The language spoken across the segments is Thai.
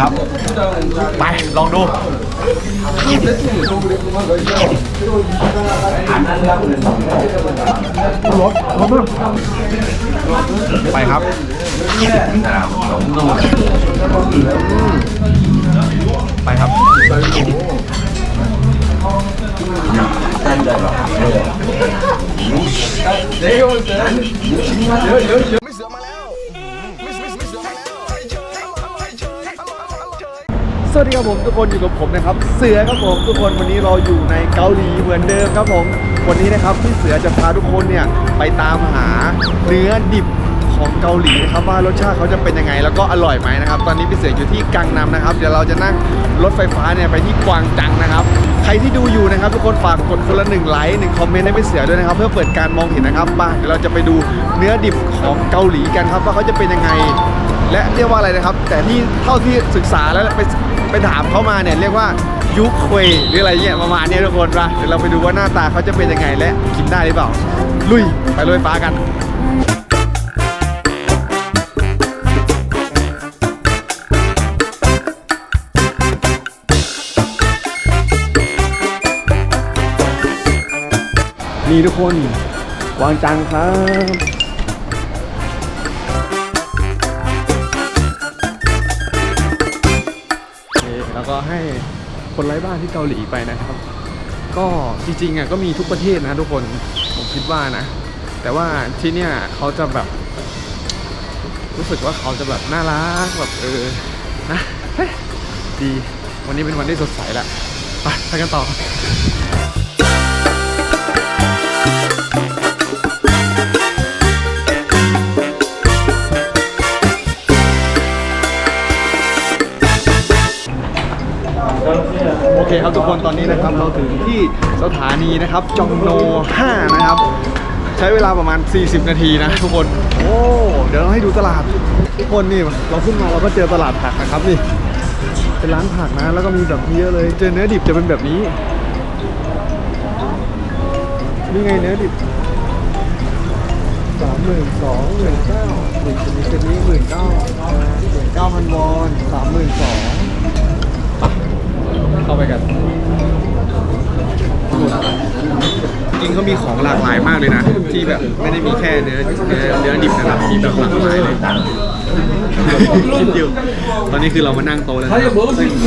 ครับ ไป ลองดูรถรถไปครับไปครับ สวัสดีครับผมทุกคนอยู่กับผมนะครับเสือครับผมทุกคนวันนี้เราอยู่ในเกาหลีเหมือนเดิมครับผมวันนี้นะครับพี่เสือจะพาทุกคนเนี่ยไปตามหาเนื้อดิบของเกาหลีนะครับว่ารสชาติเขาจะเป็นยังไง แล้วก็อร่อยไหมนะครับตอนนี้พี่เสืออยู่ที่กังนำนะครับเดี๋ยวเราจะนั่งรถไฟฟ้าเนี่ยไปที่กวางจังนะครับ ใครที่ดูอยู่นะครับทุกคนฝากกดคนละหนึ่งไลค์หนึ่งคอมเมนต์ให้พี่เสือด้วยนะครับ เพื่อเปิดการมองเห็นนะครับมาเดี๋ยวเราจะไปดูเนื้อดิบของเกาหลีกันครับว่าเขาจะเป็นยังไง และเรียกว่าอะไรนะครับ แต่ที่เท่าที่ศึกษาแล้วไป ไปถามเขามาเนี่ยเรียกว่ายุคเควหรืออะไรเงี้ยประมาณนี้ทุกคนปะเดี๋ยวเราไปดูว่าหน้าตาเขาจะเป็นยังไงและกินได้หรือเปล่า ลุยไปรถไฟฟ้ากันนี่ทุกคน วางจังครับ ให้คนไร้บ้านที่เกาหลีไปนะครับ ก็จริงๆอะก็มีทุกประเทศนะทุกคนผมคิดว่านะ แต่ว่าที่เนี่ยเขาจะแบบ รู้สึกว่าเขาจะแบบน่ารักแบบเออนะเฮ้ดีวันนี้เป็นวันที่สดใสแล้วไปไปกันต่อ โอเคครับทุกคนตอนนี้นะครับเราถึงที่สถานีนะครับจองโน 5 นะครับ ใช้เวลาประมาณ 40 นาทีนะทุกคนโอ้เดี๋ยวเราให้ดูตลาด ทุกคนนี่เราขึ้นมาเราก็เจอตลาดผักนะครับนี่เป็นร้านผักนะ แล้วก็มีแบบนี้เยอะเลย เจอเนื้อดิบจะเป็นแบบนี้นี่ไงเนื้อดิบสามหมื่นสองหมื่นเก้าหมื่นจะมีเซตนี้หมื่นเก้าหมื่นเก้าพันวอนสามหมื่นสอง ข้าไปกันจริงเขามีของหลากหลายมากเลยนะ ที่แบบไม่ได้มีแค่เนื้อเนื้อเนื้อดิบนะครับมีแบบหลากหลายเลยคิดอยู่ตอนนี้คือเรามานั่งโต๊ะแล้ว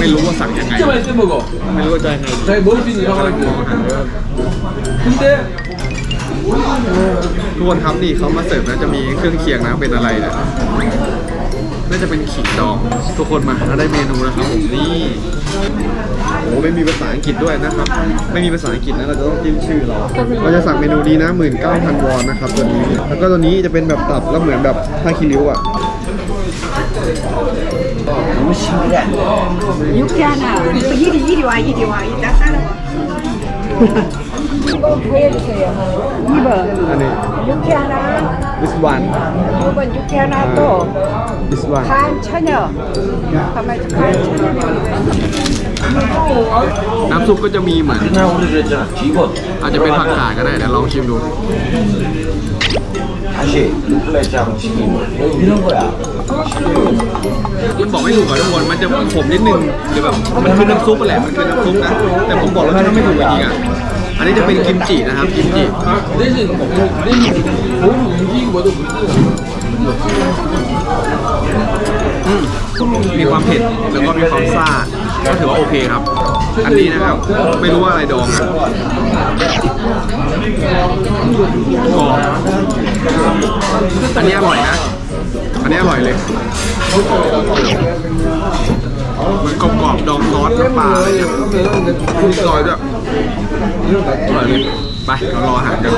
ไม่รู้ว่าสั่งยังไง ไม่รู้ว่าจะยังไงดีกำลังมองหาเยว่ทุกคนครับนี่เขามาเสิร์ฟนะจะมีเครื่องเคียงนะเป็นอะไรเนี่ยน่าจะเป็นขิงดอง ทุกคนมาแล้วได้เมนูนะครับผมนี่ โอ้ไม่มีภาษาอังกฤษด้วยนะครับ ไม่มีภาษาอังกฤษนะเราจะต้องจิ้มชื่อเรา เราจะสั่งเมนูนี้นะหมื่นเก้าพันวอนนะครับตัวนี้ แล้วก็ตัวนี้จะเป็นแบบตับแล้วเหมือนแบบผ้าคีริวอะ่ะ You can uh, ยี่ดียี่ดีวายยี่ดีวายดักได้หร อันนี้ 육회 하나. this one 2번 육회 하나 또 this one 간 천여. 가만 간 천여. น้ำซุปก็จะมีเหมือน 그날 오늘 그랬잖아. 기본. อาจจะเป็นผักกาดก็ได้เดี๋ยวลองชิมดู 다시 플레이하고 치킨. 이런 거야. มันบอกไม่ถูกอ่ะทุกคน มันจะขมนิดนึงหรือแบบมันคือน้ำซุปแหละ มันคือน้ำซุปนะ แต่ผมบอกแล้วถ้าไม่ถูกจริงๆอ่ะ อันนี้จะเป็นกิมจินะครับกิมจิมีความเผ็ดแล้วก็มีความซ่าก็ถือว่าโอเคครับ อันนี้นะครับ ไม่รู้ว่าอะไรดองอันนี้อร่อยนะ อันนี้อร่อยเลย เหมือนกรอบๆดองซอสน้ำปลาอะไรเนี่ยมีซอยด้วยอร่อยเลยไปเรารออาหารกัน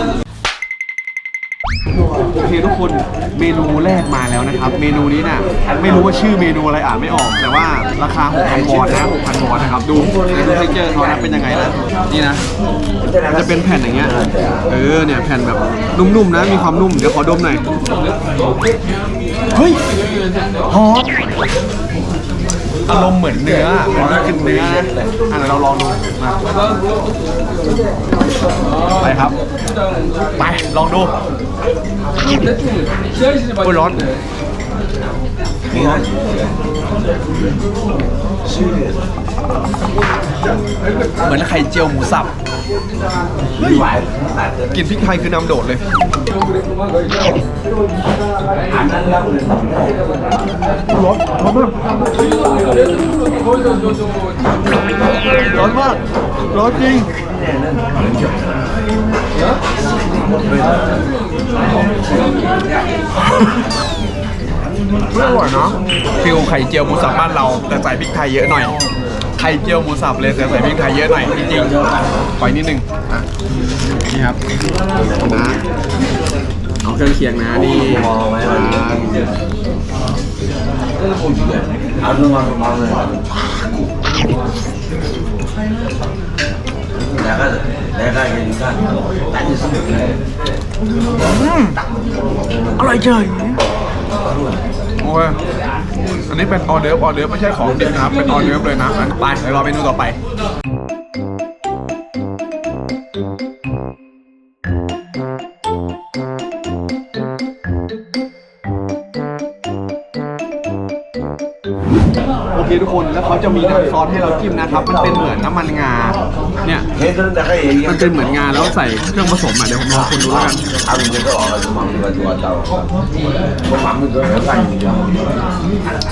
โอเคทุกคนเมนูแรกมาแล้วนะครับ เมนูนี้น่ะไม่รู้ว่าชื่อเมนูอะไรอ่านไม่ออก แต่ว่าราคา 6,000วอนนะ6,000วอนนะครับ ดูดูเท็กเจอร์เขานะเป็นยังไงนะนี่นะมันจะเป็นแผ่นอย่างเงี้ยเออเนี่ยแผ่นแบบนุ่มๆนะมีความนุ่มเดี๋ยวขอดมหน่อยเฮ้ยหอม อารมณ์เหมือนเนื้อมันก็คือเนื้ออะเราลองดูมาไปครับ ไปลองดูโอ้ยร้อน เหมือนไข่เจียวหมูสับกินพริกไทยคือนำโดดเลย ร้อนมากร้อนจริง ไม่อร่อยเนาะฟิลไข่เจียวหมูสับบ้านเรา แต่ใส่พริกไทยเยอะหน่อย ไข่เจียวหมูสับเลยแต่ใส่พริกไทยเยอะหน่อยจริงๆปล่อยนิดนึงอะนี่ครับนะเอาเครื่องเคียงนะนี่เอาเรื่องมาปรมาเลยแล้วก็แล้ก็กินกันอร่อยเฉย โอ้ยอันนี้เป็นออเดิร์ฟออเดิร์ฟไม่ใช่ของดิบนะครับเป็นออเดิร์ฟเลยนะไปเดี๋ยวรอเมนูต่อไป แล้วเขาจะมีน้ำซอสให้เราจิ้มนะครับ มันเป็นเหมือนน้ำมันงา เนี่ย มันเป็นเหมือนงาแล้วใส่เครื่องผสมอะเดี๋ยวผมลองคุณดูแล้วกัน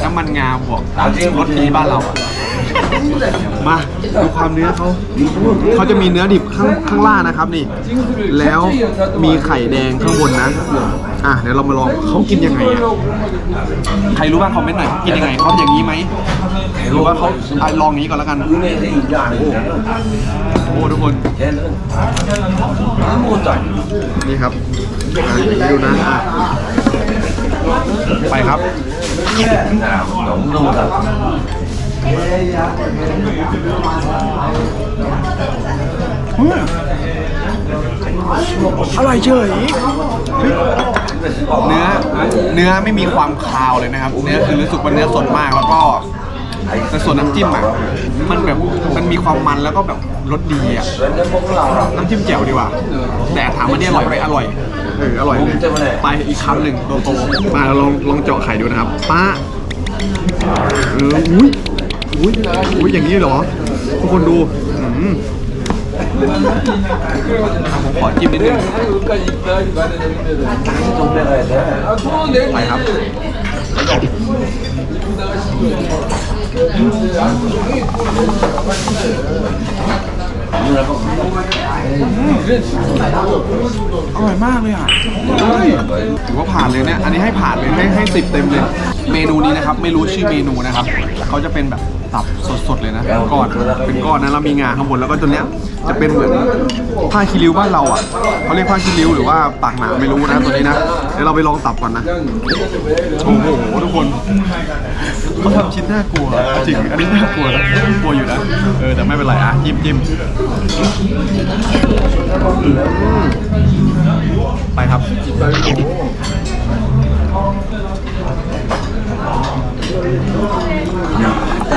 น้ำมันงาบวกรสดีบ้านเรา มาดูความเนื้อเขาเขาจะมีเนื้อดิบข้างข้างล่างนะครับนี่ แล้วมีไข่แดงข้างบนนะอะเดี๋ยวเรามาลองเขากินยังไงอะใครรู้บ้างคอมเมนต์หน่อยกินยังไงเขาอย่างนี้ไหมหรู้ว่าเขาลองนี้ก่อนแล้วกัน โอ้โหทุกคนนี่ครับดูนะไปครับ อืมร่อยเฉยเนื้อเนื้อไม่มีความคาวเลยนะครับ เนื้อคือรู้สึกว่าเนื้อสดมากแล้วก็แต่ส่วนน้ำจิ้มอะมันแบบมันมีความมันแล้วก็แบบรสดีอะน้ำจิ้มแจ่วดีว่ะแต่ถามว่าเนี่ยอร่อยไหมอร่อยอร่อยไปอีกคำหนึ่งโตๆมาลองลองเจาะไข่ดูนะครับป้าเออุ้ย อุ้ยอุ้ยอย่างนี้เหรอ ทุกคนดูอืมผมขอจิ้มนิดนึงไปครับอร่อยมากเลยอะเถือว่าผ่านเลยเนี่ย อันนี้ให้ผ่านเลยให้ให้สิบเต็มเลย เมนูนี้นะครับ ไม่รู้ชื่อเมนูนะครับ เขาจะเป็นแบบ ตับสดๆเลยนะเป็นก้อนเป็นก้อนนะแล้วมีงาข้างบนแล้วก็ตัวเนี้ยจะเป็นเหมือนผ้าคีริ้วบ้านเราอะเขาเรียกผ้าคีริ้วหรือว่าปากหนาไม่รู้นะตัวนี้นะเดี๋ยวเราไปลองตับก่อนนะโอ้โหทุกคนเขาทำชิ้นน่ากลัวจริงอันนี้น่ากลัวนะกลัวอยู่นะเออแต่ไม่เป็นไรอะจิ้มจิ้มอืมไปครับ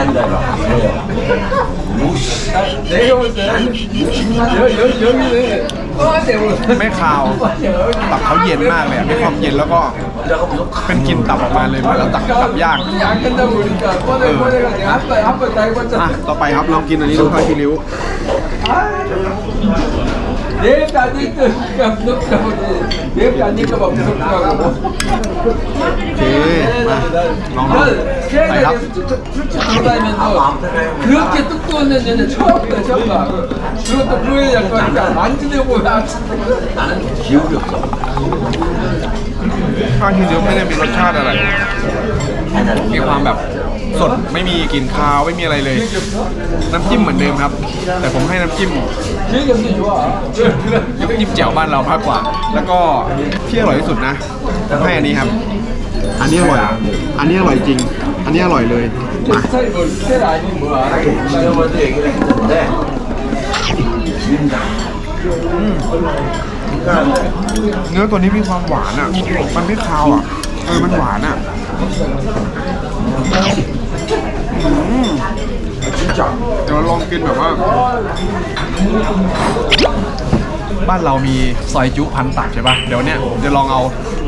なんだろう。ไม่คาว ตับเขาเย็นมากเลยอะมีความเย็นแล้วก็เป็นกลิ่นตับออกมาเลยเหมือนเรตับตับย่าง อ่ต่อไปครับลองกินอันนี้ดูครับพี่ริ้ว โอเบ ลองดู 난 ไปครับ 캐나다에서 출장 돌아다니면서 그렇게 뚝뚝한 년은 처음 봤다 처음 봐 그것도 그거에 약간 만지려고 나는 기억이 없어. ผ้าคีริ้วไม่ได้มีรสชาติอะไร มีความแบบสดไม่มีกลิ่นคาวไม่มีอะไรเลย น้ำจิ้มเหมือนเดิมครับ แต่ผมให้น้ำจิ้ม 기억이 없는 게 좋아 น้ำจิ้มแจ่วบ้านเรามากกว่า แล้วก็ที่อร่อยที่สุดนะผมให้อันนี้ครับ อันนี้อร่อย อันนี้อร่อยจริง อันนี้อร่อยเลยมาเนื้อตัวนี้มีความหวานอะ มันไม่คาวอะ เออ มันหวานอะชิ้นจัดเดี๋ยวลองกินแบบว่า บ้านเรามีซอยจุพันตับใช่ป่ะ เดี๋ยวเนี้ยผมจะลองเอา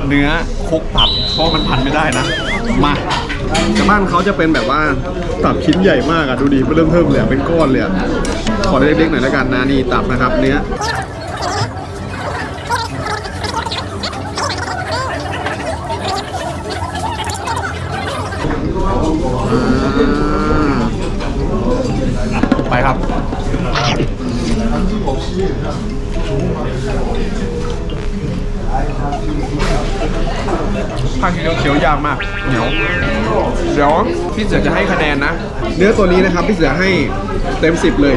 เนื้อคุกตับเพราะมันพันไม่ได้นะ มาแต่บ้านเขาจะเป็นแบบว่าตับชิ้นใหญ่มากอะดูดิเริ่มเทิมเลยอะเป็นก้อนเลยอะขอเล็กๆหน่อยแล้วกันนะนี่ตับนะครับ เนื้อไปครับ ภาคเคี้ยวเคี้ยวยากมากเหนียวเดี๋ยวพี่เสือจะให้คะแนนนะ เนื้อตัวนี้นะครับพี่เสือให้เต็มสิบเลย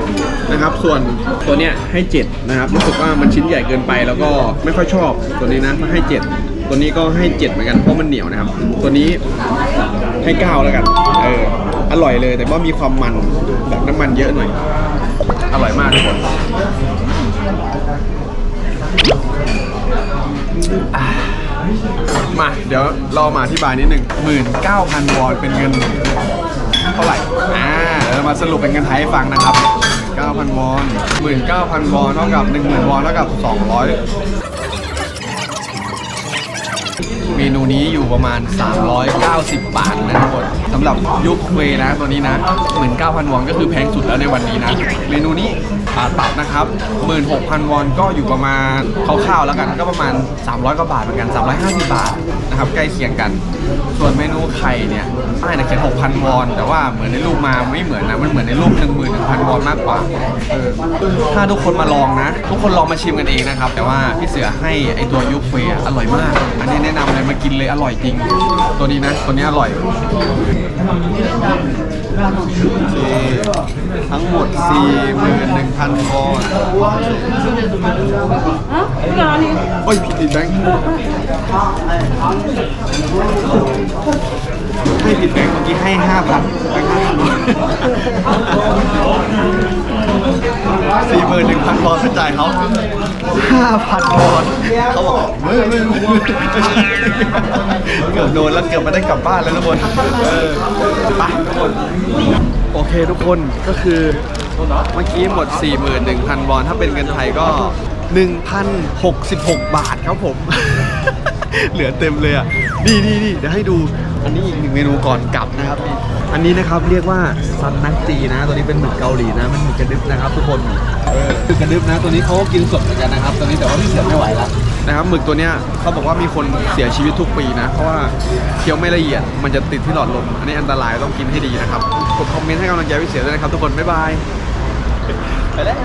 นะครับ ส่วนตัวเนี้ยให้เจ็ดนะครับรู้สึกว่ามันชิ้นใหญ่เกินไปแล้วก็ไม่ค่อยชอบตัวนี้นะให้เจ็ดตัวนี้ก็ให้เจ็ดเหมือนกันเพราะมันเหนียวนะครับ ตัวนี้ให้เก้าแล้วกันเอออร่อยเลย แต่ว่ามีความมันแบบน้ำมันเยอะหน่อย อร่อยมากทุกคน มา เดี๋ยวเรามาอธิบายนิดหนึ่งหมื่นเก้าพันวอนเป็นเงินเท่าไหร่อ่าเรามาสรุปเป็นเงินไทยให้ฟังนะครับเก้าพันวอนหมื่นเก้าพันวอนเท่ากับหนึ่งหมื่นวอนเท่ากับสองร้อยเมนูนี้อยู่ประมาณ 390 บาทนะทุกคนสำหรับยุคเวนะตัวนี้นะ 19,000 วอนก็คือแพงสุดแล้วในวันนี้นะ เมนูนี้ อ่าตับนะครับ 16,000 วอนก็อยู่ประมาณคร่าวๆแล้วกันก็ประมาณ 300กว่าบาทเหมือนกัน 350 บาทนะครับใกล้เคียงกัน ส่วนเมนูไข่เนี่ยป้ายเนี่เขียน6,000 วอน แต่ว่าเหมือนในรูปมาไม่เหมือนนะมันเหมือนในรูป11,000 วอนมากกว่าเออถ้าทุกคนมาลองนะ ทุกคนลองมาชิมกันเองนะครับ แต่ว่าพี่เสือให้ไอตัวยุคเฟยอร่อยมาก อันนี้แนะนำเลยมากินเลยอร่อยจริง ตัวนี้นะตัวนี้อร่อยทั้งหมด 41,000วอน이거 ให้ผิดแบงค์เมื่อกี้ให้ห้าพันแบงค์ห้าพันสี่หมื่นหนึ่งพันบอลไปจ่ายเขาห้าพันบอลเขาบอกเฮ้ยเฮ้ยเกือบโดนแล้วเกือบไม่ได้กลับบ้านแล้วทุกคนเออไปทุกคนโอเคทุกคนก็คือเมื่อกี้หมด 41,000 วอน ถ้าเป็นเงินไทยก็ 1,066 บาทครับผม เหลือเต็มเลยอะ นี่นี่นี่เดี๋ยวให้ดู อันนี้อีกหนึ่งเมนูก่อนกลับนะครับ อันนี้นะครับเรียกว่าซันนักจีนะตัวนี้เป็นหมึกเกาหลีนะมันหมึกกระดึบนะครับ ทุกคนเออหมึกกระดึบนะตัวนี้เขาก็กินสดเหมือนกันนะครับตัวนี้แต่ว่าพี่เสือไม่ไหวแล้วนะครับหมึกตัวเนี้ยเขาบอกว่ามีคนเสียชีวิตทุกปีนะ เพราะว่าเคี้ยวไม่ละเอียดมันจะติดที่หลอดลมอันนี้อันตรายต้องกินให้ดีนะครับกดคอมเมนต์ให้กำลังใจพี่เสือด้วยนะครับทุกคนบ๊ายบายไปแล้ว